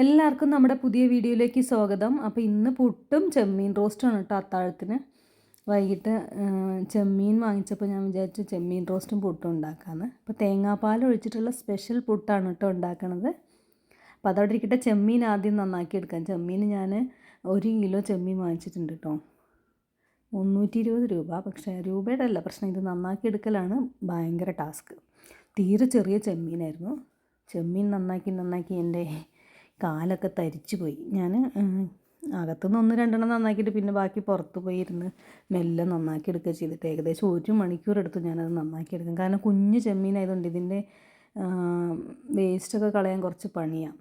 എല്ലാവർക്കും നമ്മുടെ പുതിയ വീഡിയോയിലേക്ക് സ്വാഗതം. അപ്പോൾ ഇന്ന് പുട്ടും ചെമ്മീൻ റോസ്റ്റുമാണ് കേട്ടോ അത്താഴത്തിന്. വൈകിട്ട് ചെമ്മീൻ വാങ്ങിച്ചപ്പോൾ ഞാൻ വിചാരിച്ചു ചെമ്മീൻ റോസ്റ്റും പുട്ടും ഉണ്ടാക്കാമെന്ന് അപ്പോൾ തേങ്ങാപ്പാൽ ഒഴിച്ചിട്ടുള്ള സ്പെഷ്യൽ പുട്ടാണ് കേട്ടോ ഉണ്ടാക്കണത്. അപ്പോൾ അതവിടെ ഇരിക്കട്ടെ ചെമ്മീൻ ആദ്യം നന്നാക്കി എടുക്കാം. ചെമ്മീൻ ഞാൻ ഒരു കിലോ ചെമ്മീൻ വാങ്ങിച്ചിട്ടുണ്ട് കേട്ടോ. മുന്നൂറ്റി ഇരുപത് രൂപ. പക്ഷേ രൂപയുടെ അല്ല പ്രശ്നം ഇത് നന്നാക്കി എടുക്കലാണ് ഭയങ്കര ടാസ്ക്. തീരെ ചെറിയ ചെമ്മീനായിരുന്നു. ചെമ്മീൻ നന്നാക്കി നന്നാക്കി എന്റെ കാലൊക്കെ തരിച്ചു പോയി. ഞാൻ അകത്തുനിന്ന് ഒന്ന് രണ്ടെണ്ണം നന്നാക്കിയിട്ട് പിന്നെ ബാക്കി പുറത്ത് പോയി ഇരുന്ന് മെല്ലെ നന്നാക്കി എടുക്കുക ചെയ്തിട്ട് ഏകദേശം ഒരു മണിക്കൂർ എടുത്തു ഞാനത് നന്നാക്കി എടുക്കും. കാരണം കുഞ്ഞ് ചെമ്മീനായതുകൊണ്ട് ഇതിന്റെ വേസ്റ്റൊക്കെ കളയാൻ കുറച്ച് പണിയാണ്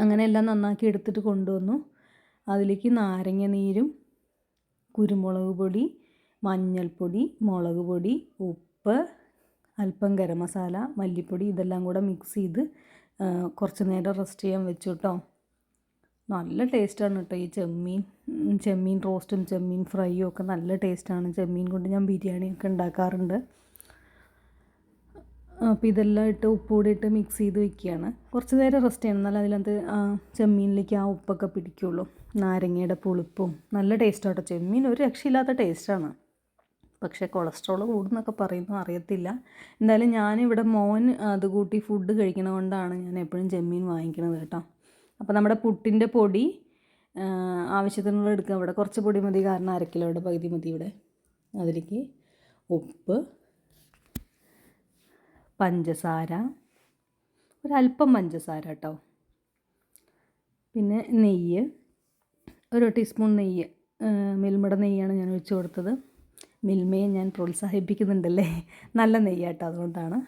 അങ്ങനെ എല്ലാം നന്നാക്കി എടുത്തിട്ട് കൊണ്ടുവന്നു. അതിലേക്ക് നാരങ്ങ നീരും കുരുമുളക് പൊടി മഞ്ഞൾപ്പൊടി മുളക് പൊടി ഉപ്പ് അല്പം ഗരം മസാല മല്ലിപ്പൊടി ഇതെല്ലാം കൂടെ മിക്സ് ചെയ്ത് കുറച്ച് നേരം റെസ്റ്റ് ചെയ്യാൻ വെച്ചു കേട്ടോ നല്ല ടേസ്റ്റാണ് കേട്ടോ ഈ ചെമ്മീൻ. ചെമ്മീൻ റോസ്റ്റും ചെമ്മീൻ ഫ്രൈയും ഒക്കെ നല്ല ടേസ്റ്റാണ് ചെമ്മീൻ കൊണ്ട് ഞാൻ ബിരിയാണിയൊക്കെ ഉണ്ടാക്കാറുണ്ട്. അപ്പോൾ ഇതെല്ലാം ഇട്ട് ഉപ്പ് കൂടി ഇട്ട് മിക്സ് ചെയ്ത് വെക്കുകയാണ്. കുറച്ച് നേരം റെസ്റ്റ് ചെയ്യണം. എന്നാലും അതിനകത്ത് ചെമ്മീനിലേക്ക് ആ ഉപ്പൊക്കെ പിടിക്കുള്ളൂ. നാരങ്ങയുടെ പുളിപ്പും നല്ല ടേസ്റ്റാട്ടോ ചെമ്മീൻ ഒരു രക്ഷയില്ലാത്ത ടേസ്റ്റാണ് പക്ഷേ കൊളസ്ട്രോൾ കൂടുന്നൊക്കെ പറയുന്നു അറിയത്തില്ല. എന്തായാലും ഞാനിവിടെ മോൻ അത് കൂട്ടി ഫുഡ് കഴിക്കണ കൊണ്ടാണ് ഞാൻ എപ്പോഴും ചെമ്മീൻ വാങ്ങിക്കണത് കേട്ടോ. അപ്പോൾ നമ്മുടെ പുട്ടിന്റെ പൊടി ആവശ്യത്തിനുള്ള എടുക്കുക ഇവിടെ കുറച്ച് പൊടി മതി. കാരണം അരക്കിലോ ഇവിടെ പകുതി മതി ഇവിടെ. അതിലേക്ക് ഉപ്പ് പഞ്ചസാര ഒരല്പം പഞ്ചസാര കേട്ടോ. പിന്നെ നെയ്യ് ഒരു ടീസ്പൂൺ നെയ്യ് മിൽമയുടെ നെയ്യാണ് ഞാൻ ഒഴിച്ചു കൊടുത്തത്. മിൽമയെ ഞാൻ പ്രോത്സാഹിപ്പിക്കുന്നുണ്ടല്ലേ? നല്ല നെയ്യാട്ടോ അതുകൊണ്ടാണ്.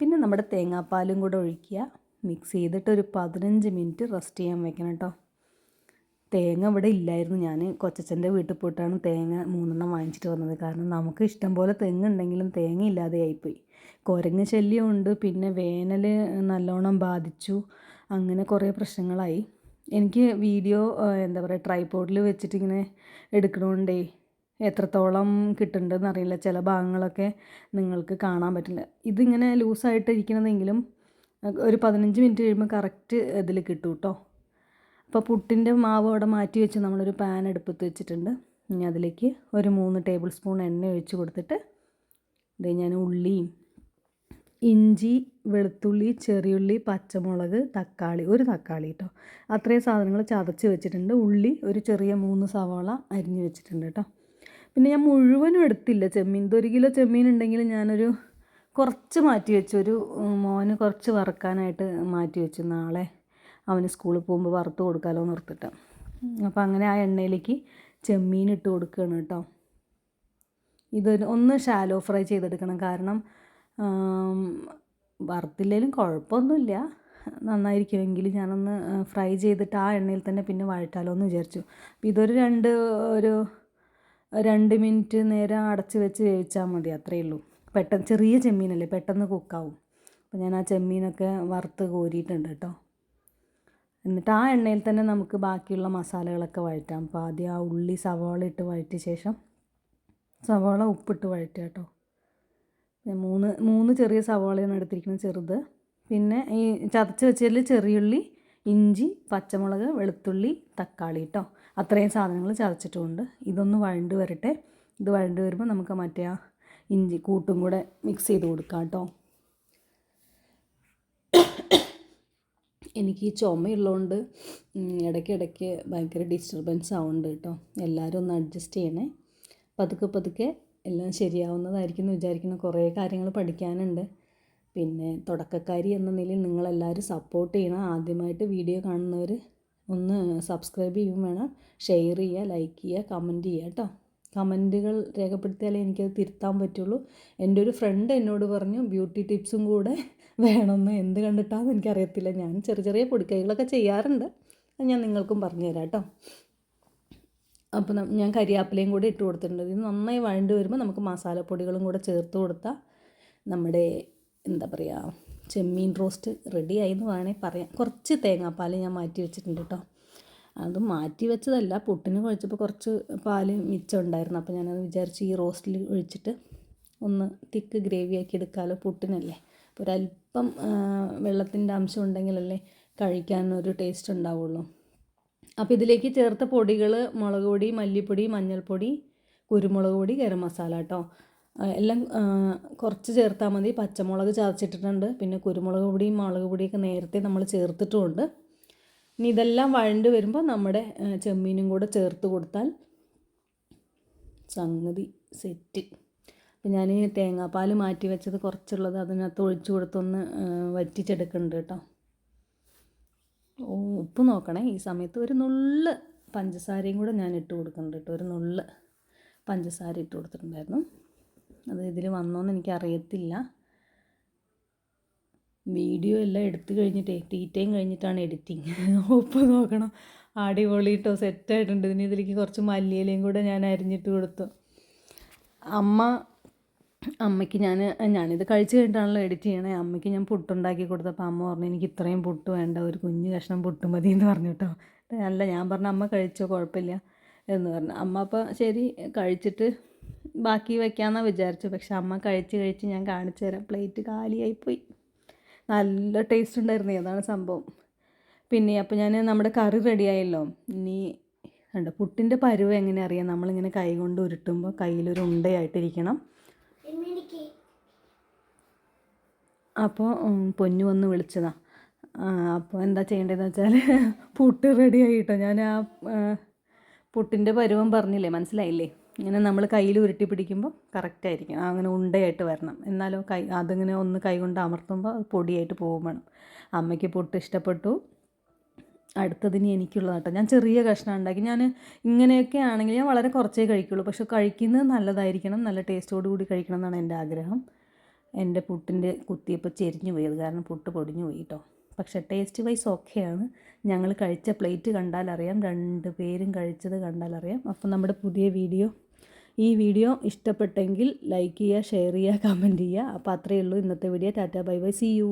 പിന്നെ നമ്മുടെ തേങ്ങാപ്പാലും കൂടെ ഒഴിക്കുക. മിക്സ് ചെയ്തിട്ട് ഒരു പതിനഞ്ച് മിനിറ്റ് റെസ്റ്റ് ചെയ്യാൻ വെക്കണം കേട്ടോ. തേങ്ങ ഇവിടെ ഇല്ലായിരുന്നു. ഞാൻ കൊച്ചച്ഛന്റെ വീട്ടിൽ പോയിട്ടാണ് തേങ്ങ മൂന്നെണ്ണം വാങ്ങിച്ചിട്ട് വന്നത്. കാരണം നമുക്ക് ഇഷ്ടം പോലെ തെങ്ങുണ്ടെങ്കിലും തേങ്ങ ഇല്ലാതെ ആയിപ്പോയി. കുരങ്ങ് ശല്യമുണ്ട് പിന്നെ വേനൽ നല്ലോണം ബാധിച്ചു. അങ്ങനെ കുറേ പ്രശ്നങ്ങളായി. എനിക്ക് വീഡിയോ എന്താ പറയുക ട്രൈപോഡിൽ വെച്ചിട്ട് ഇങ്ങനെ എടുക്കണോണ്ടേ എത്രത്തോളം കിട്ടുന്നുണ്ടെന്ന് അറിയില്ല ചില ഭാഗങ്ങളൊക്കെ നിങ്ങൾക്ക് കാണാൻ പറ്റില്ല. ഇതിങ്ങനെ ലൂസായിട്ട് ഇരിക്കണമെങ്കിലും ഒരു പതിനഞ്ച് മിനിറ്റ് കഴിയുമ്പോൾ കറക്റ്റ് ഇതിൽ കിട്ടും കേട്ടോ അപ്പോൾ പുട്ടിന്റെ മാവ് അവിടെ മാറ്റി വെച്ച് നമ്മളൊരു പാൻ എടുപ്പത്ത് വെച്ചിട്ടുണ്ട്. ഇനി അതിലേക്ക് ഒരു മൂന്ന് ടേബിൾ സ്പൂൺ എണ്ണ ഒഴിച്ച് കൊടുത്തിട്ട് ഇത് ഞാൻ ഉള്ളിയും ഇഞ്ചി വെളുത്തുള്ളി ചെറിയുള്ളി പച്ചമുളക് തക്കാളി ഒരു തക്കാളി കേട്ടോ അത്രയും സാധനങ്ങൾ ചതച്ച് വെച്ചിട്ടുണ്ട്. ഉള്ളി ഒരു ചെറിയ മൂന്ന് സവാള അരിഞ്ഞ് വെച്ചിട്ടുണ്ട് കേട്ടോ പിന്നെ ഞാൻ മുഴുവനും എടുത്തില്ല. ചെമ്മീൻ ഒരു കിലോ ചെമ്മീൻ ഉണ്ടെങ്കിൽ ഞാനൊരു കുറച്ച് മാറ്റി വെച്ചു. ഒരു മോന് കുറച്ച് വറുക്കാനായിട്ട് മാറ്റി വെച്ചു. നാളെ അവന് സ്കൂളിൽ പോകുമ്പോൾ വറുത്ത് കൊടുക്കാമല്ലോ എന്ന് ഓർത്തിട്ട്. അപ്പോൾ അങ്ങനെ ആ എണ്ണയിലേക്ക് ചെമ്മീൻ ഇട്ട് കൊടുക്കുകയാണ് കേട്ടോ. ഇത് ഒന്ന് ഷാലോ ഫ്രൈ ചെയ്തെടുക്കണം. കാരണം വറുത്തില്ലെങ്കിലും കുഴപ്പമൊന്നുമില്ല. നന്നായിരിക്കുമെങ്കിൽ ഞാനൊന്ന് ഫ്രൈ ചെയ്തിട്ട് ആ എണ്ണയിൽ തന്നെ പിന്നെ വഴറ്റാലോ എന്ന് വിചാരിച്ചു. അപ്പോൾ ഇതൊരു രണ്ട് ഒരു രണ്ട് മിനിറ്റ് നേരം അടച്ച് വെച്ച് വേവിച്ചാൽ മതി അത്രയേ ഉള്ളൂ. പെട്ടെന്ന് ചെറിയ ചെമ്മീനല്ലേ പെട്ടെന്ന് കുക്കാവും അപ്പോൾ ഞാൻ ആ ചെമ്മീനൊക്കെ വറുത്ത് കോരിയിട്ടുണ്ട് കേട്ടോ. എന്നിട്ട് ആ എണ്ണയിൽ തന്നെ നമുക്ക് ബാക്കിയുള്ള മസാലകളൊക്കെ വഴറ്റാം. അപ്പോൾ ആദ്യം ആ ഉള്ളി സവാള ഇട്ട് വഴറ്റിയ ശേഷം സവാള ഉപ്പിട്ട് വഴറ്റുക കേട്ടോ. മൂന്ന് മൂന്ന് ചെറിയ സവാളയാണ് എടുത്തിരിക്കുന്നത് ചെറുത്. പിന്നെ ഈ ചതച്ച് വെച്ചതിൽ ചെറിയുള്ളി ഇഞ്ചി പച്ചമുളക് വെളുത്തുള്ളി തക്കാളി കേട്ടോ അത്രയും സാധനങ്ങൾ ചതച്ചിട്ടുമുണ്ട് ഇതൊന്ന് വഴണ്ട് വരട്ടെ. ഇത് വഴണ്ട് വരുമ്പോൾ നമുക്ക് മറ്റേ ആ ഇഞ്ചി കൂട്ടും കൂടെ മിക്സ് ചെയ്ത് കൊടുക്കാം കേട്ടോ എനിക്ക് ഈ ചുമയുള്ളതുകൊണ്ട് ഇടയ്ക്കിടയ്ക്ക് ഭയങ്കര ഡിസ്റ്റർബൻസ് ആവുന്നുണ്ട് കേട്ടോ എല്ലാവരും ഒന്ന് അഡ്ജസ്റ്റ് ചെയ്യണേ. പതുക്കെ പതുക്കെ എല്ലാം ശരിയാവുന്നതായിരിക്കും എന്ന് വിചാരിക്കുന്ന. കുറേ കാര്യങ്ങൾ പഠിക്കാനുണ്ട്. പിന്നെ തുടക്കക്കാരി എന്ന നിലയിൽ നിങ്ങളെല്ലാവരും സപ്പോർട്ട് ചെയ്യണം. ആദ്യമായിട്ട് വീഡിയോ കാണുന്നവർ ഒന്ന് സബ്സ്ക്രൈബ് ചെയ്യും വേണം. ഷെയർ ചെയ്യുക ലൈക്ക് ചെയ്യുക കമന്റ് ചെയ്യുക കേട്ടോ. കമന്റുകൾ രേഖപ്പെടുത്തിയാലേ എനിക്കത് തിരുത്താൻ പറ്റുള്ളൂ. എന്റെ ഒരു ഫ്രണ്ട് എന്നോട് പറഞ്ഞു ബ്യൂട്ടി ടിപ്സും കൂടെ വേണമെന്ന്. എന്ത് കണ്ടിട്ടാണെന്ന് എനിക്കറിയത്തില്ല. ഞാൻ ചെറിയ ചെറിയ പൊടിക്കൈകളൊക്കെ ചെയ്യാറുണ്ട്. അത് ഞാൻ നിങ്ങൾക്കും പറഞ്ഞു തരാം കേട്ടോ അപ്പോൾ ഞാൻ കരിയാപ്പിലയും കൂടെ ഇട്ട് കൊടുത്തിട്ടുണ്ട്. ഇത് നന്നായി വഴണ്ട് വരുമ്പോൾ നമുക്ക് മസാലപ്പൊടികളും കൂടെ ചേർത്ത് കൊടുത്താൽ നമ്മുടെ എന്താ പറയുക ചെമ്മീൻ റോസ്റ്റ് റെഡിയായി എന്ന് വേണമെങ്കിൽ പറയാം. കുറച്ച് തേങ്ങാപ്പാൽ ഞാൻ മാറ്റി വെച്ചിട്ടുണ്ട് കേട്ടോ അത് മാറ്റി വെച്ചതല്ല പുട്ടിന് കുഴച്ചപ്പോൾ കുറച്ച് പാൽ മിച്ചം ഉണ്ടായിരുന്നു. അപ്പോൾ ഞാനത് വിചാരിച്ച് ഈ റോസ്റ്റിൽ ഒഴിച്ചിട്ട് ഒന്ന് തിക്ക് ഗ്രേവി ആക്കി എടുക്കാമല്ലോ പുട്ടിനല്ലേ. അപ്പോൾ ഒരല്പം വെള്ളത്തിന്റെ അംശം ഉണ്ടെങ്കിലല്ലേ കഴിക്കാനൊരു ടേസ്റ്റ് ഉണ്ടാവുള്ളൂ. അപ്പോൾ ഇതിലേക്ക് ചേർത്ത പൊടികൾ മുളക് പൊടി മല്ലിപ്പൊടി മഞ്ഞൾപ്പൊടി കുരുമുളക് പൊടി ഗരം മസാല കേട്ടോ എല്ലാം കുറച്ച് ചേർത്താൽ മതി. പച്ചമുളക് ചതച്ചിട്ടിട്ടുണ്ട്. പിന്നെ കുരുമുളക് പൊടിയും മുളക് പൊടിയൊക്കെ നേരത്തെ നമ്മൾ ചേർത്തിട്ടുമുണ്ട് ഇനി ഇതെല്ലാം വഴണ്ട് വരുമ്പോൾ നമ്മുടെ ചെമ്മീനും കൂടെ ചേർത്ത് കൊടുത്താൽ സംഗതി സെറ്റ്. അപ്പം ഞാൻ തേങ്ങാപ്പാൽ മാറ്റി വെച്ചത് കുറച്ചുള്ളത് അതിനകത്ത് ഒഴിച്ചു കൊടുത്തൊന്ന് വറ്റിച്ചെടുക്കുന്നുണ്ട് കേട്ടോ. ഓ ഉപ്പ് നോക്കണേ. ഈ സമയത്ത് ഒരു നുള്ള് പഞ്ചസാരയും കൂടെ ഞാൻ ഇട്ട് കൊടുക്കുന്നുണ്ട് കേട്ടോ. ഒരു നുള്ള് പഞ്ചസാര ഇട്ട് കൊടുത്തിട്ടുണ്ടായിരുന്നു. അത് ഇതിൽ വന്നോന്ന് എനിക്ക് അറിയത്തില്ല വീഡിയോ എല്ലാം എടുത്തു കഴിഞ്ഞിട്ടേ തീറ്റയും കഴിഞ്ഞിട്ടാണ് എഡിറ്റിങ് ഉപ്പ് നോക്കണം. അടിപൊളി കേട്ടോ സെറ്റായിട്ടുണ്ട് ഇതിന് ഇതിലേക്ക് കുറച്ച് മല്ലിയിലയും കൂടെ ഞാൻ അരിഞ്ഞിട്ട് കൊടുത്തു. അമ്മ അമ്മയ്ക്ക് ഞാൻ ഞാനിത് കഴിച്ച് കഴിഞ്ഞിട്ടാണല്ലോ എഡിറ്റ് ചെയ്യണേ. അമ്മയ്ക്ക് ഞാൻ പുട്ടുണ്ടാക്കി കൊടുത്തപ്പോൾ അമ്മ പറഞ്ഞു എനിക്ക് ഇത്രയും പുട്ട് വേണ്ട. ഒരു കുഞ്ഞു കഷ്ണം പുട്ട് മതി എന്ന് പറഞ്ഞു കേട്ടോ അല്ല ഞാൻ പറഞ്ഞു അമ്മ കഴിച്ചോ കുഴപ്പമില്ല എന്ന് പറഞ്ഞു. അമ്മ അപ്പോൾ ശരി കഴിച്ചിട്ട് ബാക്കി വെക്കാമെന്നാണ് വിചാരിച്ചു പക്ഷെ അമ്മ കഴിച്ച് കഴിച്ച് ഞാൻ കാണിച്ചു തരാം. പ്ലേറ്റ് കാലിയായിപ്പോയി. നല്ല ടേസ്റ്റ് ഉണ്ടായിരുന്നു. അതാണ് സംഭവം? പിന്നെ അപ്പോൾ ഞാൻ നമ്മുടെ കറി റെഡിയായല്ലോ ഇനി കണ്ടോ പുട്ടിന്റെ പരുവ് എങ്ങനെ അറിയാം? നമ്മളിങ്ങനെ കൈ കൊണ്ട് ഉരുട്ടുമ്പോൾ കയ്യിലൊരു ഉണ്ടയായിട്ടിരിക്കണം. അപ്പോൾ പൊന്നു വന്ന് വിളിച്ചതാ. അപ്പോൾ എന്താ ചെയ്യേണ്ടതെന്ന് വെച്ചാൽ പുട്ട് റെഡി ആയിട്ടോ? ഞാൻ ആ ആ, പുട്ടിന്റെ പരുവം പറഞ്ഞില്ലേ? മനസ്സിലായില്ലേ? ഇങ്ങനെ നമ്മൾ കയ്യിൽ ഉരുട്ടി പിടിക്കുമ്പോൾ കറക്റ്റായിരിക്കും അങ്ങനെ ഉണ്ടയായിട്ട് വരണം. എന്നാലോ കൈ അതിങ്ങനെ ഒന്ന് കൈ കൊണ്ട് അമർത്തുമ്പോൾ അത് പൊടിയായിട്ട് പോകും വേണം. അമ്മയ്ക്ക് പൊട്ട് ഇഷ്ടപ്പെട്ടു. അടുത്തതിന് എനിക്കുള്ള കേട്ടോ ഞാൻ ചെറിയ കഷ്ണം ഉണ്ടാക്കി. ഞാൻ ഇങ്ങനെയൊക്കെ ആണെങ്കിൽ ഞാൻ വളരെ കുറച്ചേ കഴിക്കുള്ളൂ. പക്ഷെ കഴിക്കുന്നത് നല്ലതായിരിക്കണം. നല്ല ടേസ്റ്റോട് കൂടി കഴിക്കണം എന്നാണ് എന്റെ ആഗ്രഹം. എന്റെ പുട്ടിന്റെ കുത്തിയപ്പോൾ ചെരിഞ്ഞു പോയത് കാരണം പുട്ട് പൊടിഞ്ഞു പോയി കേട്ടോ പക്ഷേ ടേസ്റ്റ് വൈസ് ഓക്കെയാണ് ഞങ്ങൾ കഴിച്ച പ്ലേറ്റ് കണ്ടാലറിയാം രണ്ട് പേരും കഴിച്ചത് കണ്ടാലറിയാം അപ്പം നമ്മുടെ പുതിയ വീഡിയോ ഈ വീഡിയോ ഇഷ്ടപ്പെട്ടെങ്കിൽ ലൈക്ക് ചെയ്യുക ഷെയർ ചെയ്യുക കമന്റ് ചെയ്യുക. അപ്പോൾ അത്രയേ ഉള്ളൂ ഇന്നത്തെ video tata bye bye. See you